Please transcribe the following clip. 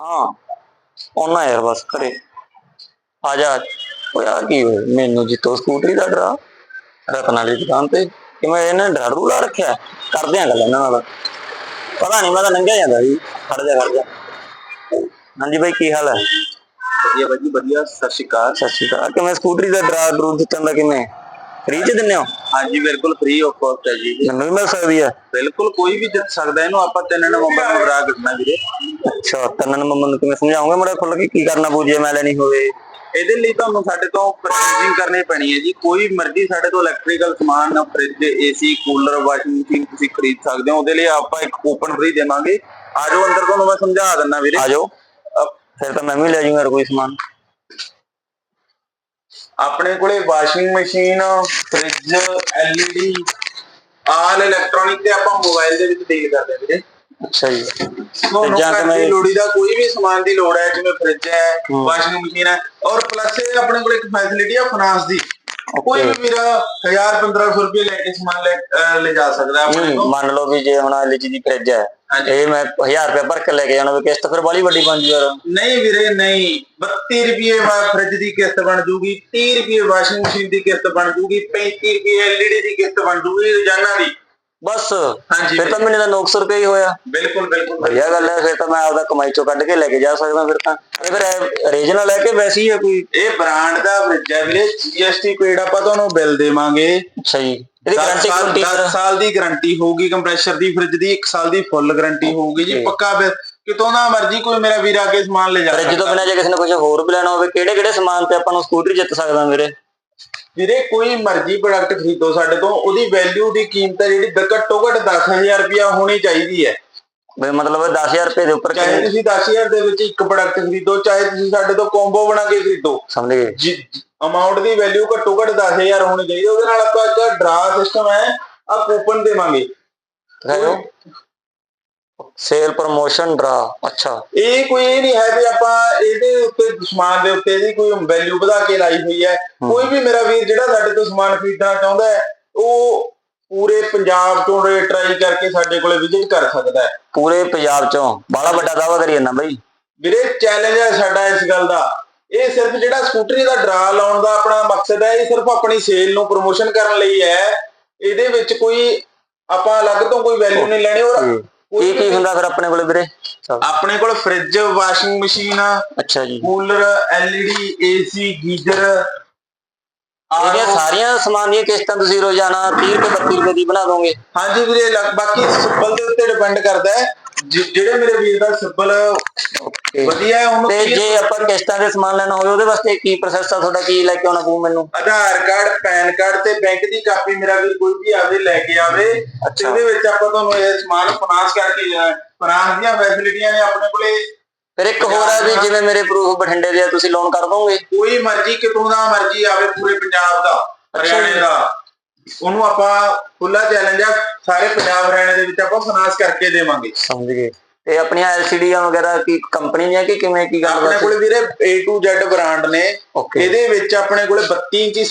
ਹਾਂ ਉਹਨਾਂ ਯਾਰ ਬਸ ਕਰੇ ਆ ਜਾ ਓਏ ਆ ਕੀ ਹੋਇਆ? ਮੈਨੂੰ ਜਿੱਤੋ ਸਕੂਟਰੀ ਦਾ ਡਰਾ। ਰਤਨ ਵਾਲੀ ਦੁਕਾਨ ਤੇ। ਕਿਵੇਂ ਇਹਨੇ ਡਰ ਲਾ ਰੱਖਿਆ? ਕਰਦੇ ਆ ਗੱਲ ਇਹਨਾਂ ਨਾਲ। ਪਤਾ ਨਹੀਂ ਮੈਂ ਤਾਂ ਲੰਘਿਆ ਜਾਂਦਾ ਸੀ। ਖੜ ਜਾ ਖੜ ਜਾ। ਹਾਂਜੀ ਬਾਈ ਕੀ ਹਾਲ ਹੈ? ਵਧੀਆ ਬਾਜੀ ਵਧੀਆ। ਸਤਿ ਸ਼੍ਰੀ ਅਕਾਲ। ਸਤਿ ਸ਼੍ਰੀ ਅਕਾਲ। ਕਿਵੇਂ ਸਕੂਟਰੀ ਦਾ ਡਰਾ ਡਰੂ ਜਿੱਤਣ ਦਾ ਕਿਵੇਂ? ਫ੍ਰੀ ਚ ਦਿੰਦੇ ਹੋ? ਹਾਂਜੀ ਬਿਲਕੁਲ ਫ੍ਰੀ ਆਫ ਕਾਸਟ ਹੈ ਜੀ। ਮੈਨੂੰ ਵੀ ਮਿਲ ਸਕਦੀ ਹੈ? ਬਿਲਕੁਲ ਕੋਈ ਵੀ ਜਿੱਤ ਸਕਦਾ ਇਹਨੂੰ ਆਪਾਂ 3 ਨਵੰਬਰ ਨੂੰ ਬਰਾ ਕਰਨਾ ਵੀਰੇ ਅੱਛਾ ਤਨਨ ਮੰਮਨ ਨੂੰ ਕਿਵੇਂ ਸਮਝਾਉਂਗੇ ਮੜਾ ਖੁੱਲ ਕੇ? ਕੀ ਕਰਨਾ ਪਊ ਜੇ ਮੈਂ ਲੈਣੀ ਹੋਵੇ ਇਹਦੇ ਲਈ ਤੁਹਾਨੂੰ ਸਾਡੇ ਤੋਂ ਪਰਚੇਜ਼ਿੰਗ ਕਰਨੀ ਪੈਣੀ ਹੈ ਜੀ। ਕੋਈ ਮਰਜ਼ੀ ਸਾਡੇ ਤੋਂ ਇਲੈਕਟ੍ਰੀਕਲ ਸਮਾਨ fridge AC cooler washing machine ਤੁਸੀਂ ਖਰੀਦ ਸਕਦੇ ਹੋ। ਉਹਦੇ ਲਈ ਆਪਾਂ ਇੱਕ ਕੂਪਨ ਫ੍ਰੀ ਦੇਵਾਂਗੇ। ਆ ਜਾਓ ਅੰਦਰ ਤੁਹਾਨੂੰ ਮੈਂ ਸਮਝਾ ਦਿੰਦਾ ਵੀਰੇ। ਆ ਜਾਓ। ਫਿਰ ਤਾਂ ਮੈਂ ਵੀ ਲੈ ਜਾਊਂਗਾ ਕੋਈ ਸਮਾਨ। ਆਪਣੇ ਕੋਲੇ washing machine fridge LED all electronic ਤੇ ਆਪਾਂ ਮੋਬਾਈਲ ਦੇ ਵਿੱਚ ਡੀਲ ਕਰਦੇ ਹਾਂ ਵੀਰੇ ਅੱਛਾ ਜੀ ਤੁਹਾਨੂੰ ਦੀ ਲੋੜੀ ਦਾ ਕੋਈ ਵੀ ਸਮਾਨ ਦੀ ਲੋੜ ਹੈ ਜਿਵੇਂ ਫ੍ਰਿਜ ਹੈ। ਵਾਸ਼ਿੰਗ ਮਸ਼ੀਨ ਹੈ ਔਰ ਪਲੱਸ ਇਹ ਆਪਣੇ ਕੋਲ ਇੱਕ ਫੈਸਿਲਿਟੀ ਹੈ ਫਾਈਨਾਂਸ ਦੀ ਕੋਈ ਵੀ ਵੀਰਾ 1000 1500 ਰੁਪਏ ਲੈ ਕੇ ਸਮਾਨ ਲੈ ਜਾ ਸਕਦਾ ਹੈ ਮੰਨ ਲਓ ਵੀ ਜੇ ਹੁਣ ਐਲਜੀ ਦੀ ਫ੍ਰਿਜ ਹੈ। ਇਹ ਮੈਂ 1000 ਰੁਪਏ ਭਰ ਕੇ ਲੈ ਕੇ ਜਾਣਾ ਵੀ ਕਿਸ਼ਤ ਫਿਰ ਬਾਲੀ ਵੱਡੀ ਬਣ ਜੂ ਯਾਰ। ਨਹੀਂ ਵੀਰੇ ਨਹੀਂ। 32 ਰੁਪਏ ਵਾ ਫ੍ਰਿਜ ਦੀ ਕਿਸ਼ਤ ਬਣ ਜੂਗੀ 30 ਰੁਪਏ ਵਾਸ਼ਿੰਗ ਮਸ਼ੀਨ ਦੀ ਕਿਸ਼ਤ ਬਣ ਜੂਗੀ 35 ਰੁਪਏ ਐਲਈਡੀ ਦੀ ਕਿਸ਼ਤ ਬਣ ਜੂਗੀ ਰੋਜ਼ਾਨਾ ਦੀ। ਬਸ। ਹਾਂਜੀ ਫਿਰ ਤਾਂ ਮਹੀਨੇ ਦਾ 900 ਰੁਪਏ ਹੀ ਹੋਇਆ। ਬਿਲਕੁਲ ਬਿਲਕੁਲ ਵਧੀਆ ਗੱਲ ਹੈ ਫਿਰ ਤਾਂ ਮੈਂ ਆਪਦਾ ਕਮਾਈ ਚੋਂ ਕੱਢ ਕੇ ਲੈ ਕੇ ਜਾ ਸਕਦਾ ਫਿਰ ਤਾਂ। ਇਹ ਫਿਰ ਰੀਜਨਲ ਹੈ ਕਿ ਵੈਸੀ ਹੀ ਹੈ ਕੋਈ? ਇਹ ਬ੍ਰਾਂਡ ਦਾ ਫ੍ਰਿਜ ਹੈ ਵੀਰੇ। ਜੀਐਸਟੀ ਪੇਡ ਆਪਾਂ ਤੁਹਾਨੂੰ ਬਿੱਲ ਦੇਵਾਂਗੇ। ਜੀ। ਇਹਦੀ 10 ਗਾਰੰਟੀ ਗਾਰੰਟੀ 10 ਸਾਲ ਦੀ ਗਾਰੰਟੀ ਹੋਊਗੀ ਕੰਪਰੈਸ਼ਰ ਦੀ ਫ੍ਰਿਜ ਦੀ। 1 ਸਾਲ ਦੀ ਫੁੱਲ ਗਾਰੰਟੀ ਹੋਊਗੀ ਜੀ. ਪੱਕਾ ਬਿੱਲ ਕਿਤੋਂ ਦਾ ਮਰਜ਼ੀ ਕੋਈ ਮੇਰਾ ਵੀਰ ਆ ਕੇ ਸਮਾਨ ਲੈ ਜਾ ਫ੍ਰਿਜ ਤੋਂ ਬਿਨਾਂ ਜੇ ਕਿਸੇ ਨੇ ਕੁਝ ਹੋਰ ਵੀ ਲੈਣਾ ਹੋਵੇ ਕਿਹੜੇ ਕਿਹੜੇ ਸਮਾਨ ਤੇ ਆਪਾਂ ਨੂੰ ਸਕੂਟਰੀ ਜਿੱਤ ਸਕਦਾ ਵੀਰੇ? ਵੀਰੇ ਕੋਈ ਮਰਜ਼ੀ ਪ੍ਰੋਡਕਟ ਖਰੀਦੋ ਸਾਡੇ ਤੋਂ ਉਹਦੀ ਵੈਲਿਊ ਦੀ ਕੀਮਤ ਹੈ ਜਿਹੜੀ ਘੱਟੋ ਘੱਟ 10000 ਰੁਪਇਆ ਹੋਣੀ ਚਾਹੀਦੀ ਹੈ। ਵੀ ਮਤਲਬ 10000 ਰੁਪਏ ਦੇ ਉੱਪਰ ਚਾਹੇ ਤੁਸੀਂ 10000 ਦੇ ਵਿੱਚ ਇੱਕ ਪ੍ਰੋਡਕਟ ਖਰੀਦੋ ਚਾਹੇ ਤੁਸੀਂ ਸਾਡੇ ਤੋਂ ਕੰਬੋ ਬਣਾ ਕੇ ਖਰੀਦੋ। ਸਮਝ ਗਏ। ਅਮਾਉਂਟ ਦੀ ਵੈਲਿਊ ਘੱਟੋ ਘੱਟ 10000 ਹੋਣੀ ਚਾਹੀਦੀ। ਉਹਦੇ ਨਾਲ ਆਪਾਂ ਇੱਕ ਡਰਾ ਸਿਸਟਮ ਹੈ ਆ ਕੂਪਨ ਦੇਵਾਂਗੇ। ਹੈਲੋ। ਸੇਲ ਪ੍ਰੋਮੋਸ਼ਨ ਡਰਾ ਅੱਛਾ। ਇਹ ਕੋਈ ਇਹ ਨਹੀਂ ਹੈ ਵੀ ਆਪਾਂ ਇਹਦੇ ਉੱਤੇ ਸਮਾਨ ਦੇ ਉੱਤੇ ਇਹਦੀ ਕੋਈ ਵੈਲਿਊ ਵਧਾ ਕੇ ਲਾਈ ਹੋਈ ਹੈ। ਕੋਈ ਵੀ ਮੇਰਾ ਵੀਰ ਜਿਹੜਾ ਸਾਡੇ ਤੋਂ ਸਮਾਨ ਖਰੀਦਣਾ ਚਾਹੁੰਦਾ ਹੈ ਉਹ ਪੂਰੇ ਪੰਜਾਬ ਤੋਂ ਟਰਾਈ ਕਰਕੇ ਸਾਡੇ ਕੋਲੇ ਵਿਜ਼ਿਟ ਕਰ ਸਕਦਾ ਹੈ। ਪੂਰੇ ਪੰਜਾਬ ਚੋਂ। ਬੜਾ ਵੱਡਾ ਦਾਵਾ ਕਰੀ ਜਾਂਦਾ ਬਈ। ਵੀਰੇ ਚੈਲੰਜ ਹੈ ਸਾਡਾ ਇਸ ਗੱਲ ਦਾ। ਇਹ ਸਿਰਫ ਜਿਹੜਾ ਸਕੂਟਰੀ ਦਾ ਡਰਾ ਲਾਉਣ ਦਾ ਆਪਣਾ ਮਕਸਦ ਹੈ ਇਹ ਸਿਰਫ ਆਪਣੀ ਸੇਲ ਨੂੰ ਪ੍ਰੋਮੋਸ਼ਨ ਕਰਨ ਲਈ ਹੈ। ਇਹਦੇ ਵਿੱਚ ਕੋਈ ਆਪਾਂ ਅਲੱਗ ਤੋਂ ਕੋਈ ਵੈਲਿਊ ਨਹੀਂ ਲੈਣੀ ਔਰ ਕੀ ਕੀ ਹੁੰਦਾ ਫਿਰ ਆਪਣੇ ਕੋਲੇ ਵੀਰੇ। ਆਪਣੇ ਕੋਲ ਫ੍ਰਿਜ ਵਾਸ਼ਿੰਗ ਮਸ਼ੀਨ ਅੱਛਾ ਜੀ। ਕੂਲਰ ਐਲਈਡੀ ਏਸੀ ਗੀਜ਼ਰ ਇਹਦੀਆਂ ਸਾਰੀਆਂ ਸਮਾਨ ਦੀਆਂ ਕਿਸ਼ਤਾਂ ਤੁਸੀਂ ਰੋਜ਼ਾਨਾ 30 ਰੁਪਏ 32 ਰੁਪਏ ਦੀ ਬਣਾ ਦੋਗੇ। ਹਾਂਜੀ ਵੀਰੇ ਬਾਕੀ ਸਿੱਬਲ ਦੇ ਉੱਤੇ ਡਿਪੈਂਡ ਕਰਦਾ ਹੈ। ਜਿਹੜੇ ਮੇਰੇ ਵੀਰ ਦਾ ਸਿੱਬਲ ਵਧੀਆ ਹੈ ਉਹਨੂੰ ਤੇ ਕੀ- ਜੇ ਆਪਾਂ ਕਿਸ਼ਤਾਂ ਦੇ ਸਮਾਨ ਲੈਣਾ ਹੋਵੇ ਉਹਦੇ ਵਾਸਤੇ ਕੀ ਪ੍ਰੋਸੈਸ ਆ? ਤੁਹਾਡਾ ਕੀ ਲੈ ਕੇ ਆਉਣਾ ਪਊ ਮੈਨੂੰ? ਆਧਾਰ ਕਾਰਡ ਪੈਨ ਕਾਰਡ ਤੇ ਬੈਂਕ ਦੀ ਕਾਪੀ ਮੇਰਾ ਵੀਰ ਕੋਈ ਵੀ ਆਵੇ ਲੈ ਕੇ ਆਵੇ। ਤੇ ਉਹਦੇ ਵਿੱਚ ਆਪਾਂ ਤੁਹਾਨੂੰ ਇਹ ਸਮਾਨ ਫਾਈਨਾਂਸ ਕਰਕੇ ਫਾਈਨਾਂਸ ਦੀਆਂ ਫੈਸਿਲਿਟੀਆਂ ਨੇ ਆਪਣੇ ਕੋਲੇ। ਫਿਰ ਇੱਕ ਹੋਰ ਹੈ ਵੀ ਜਿਵੇਂ ਮੇਰੇ ਪ੍ਰੂਫ ਬਠਿੰਡੇ ਦੇ ਆ ਤੁਸੀਂ ਲੋਨ ਕਰ ਦੋਗੇ? ਕੋਈ ਮਰਜ਼ੀ ਕਿਤੋਂ ਦਾ ਮਰਜ਼ੀ ਆਵੇ ਪੂਰੇ ਪੰਜਾਬ ਦਾ ਹਰਿਆਣੇ ਦਾ। ਉਹਨੂੰ ਆਪਾਂ ਖੁੱਲਾ ਚੈਲੰਜ ਆ ਸਾਰੇ ਪੰਜਾਬ ਹਰਿਆਣੇ ਦੇ ਵਿੱਚ ਆਪਾਂ ਫਾਈਨਾਂਸ ਕਰਕੇ ਦੇਵਾਂਗੇ। ਸਮਝ ਗਏ। ਤੇ ਆਪਣੀਆਂ ਐਲਸੀਡੀਆਂ ਵਗੈਰਾ ਕੀ ਕੰਪਨੀ ਦੀਆਂ ਕਿ ਕਿਵੇਂ ਕੀ ਗੱਲ ਆਪਣੇ ਕੋਲੇ ਵੀਰੇ A to Z ਬ੍ਰਾਂਡ ਨੇ। ਇਹਦੇ ਵਿੱਚ ਆਪਣੇ ਕੋਲੇ 32 ਇੰਚੀ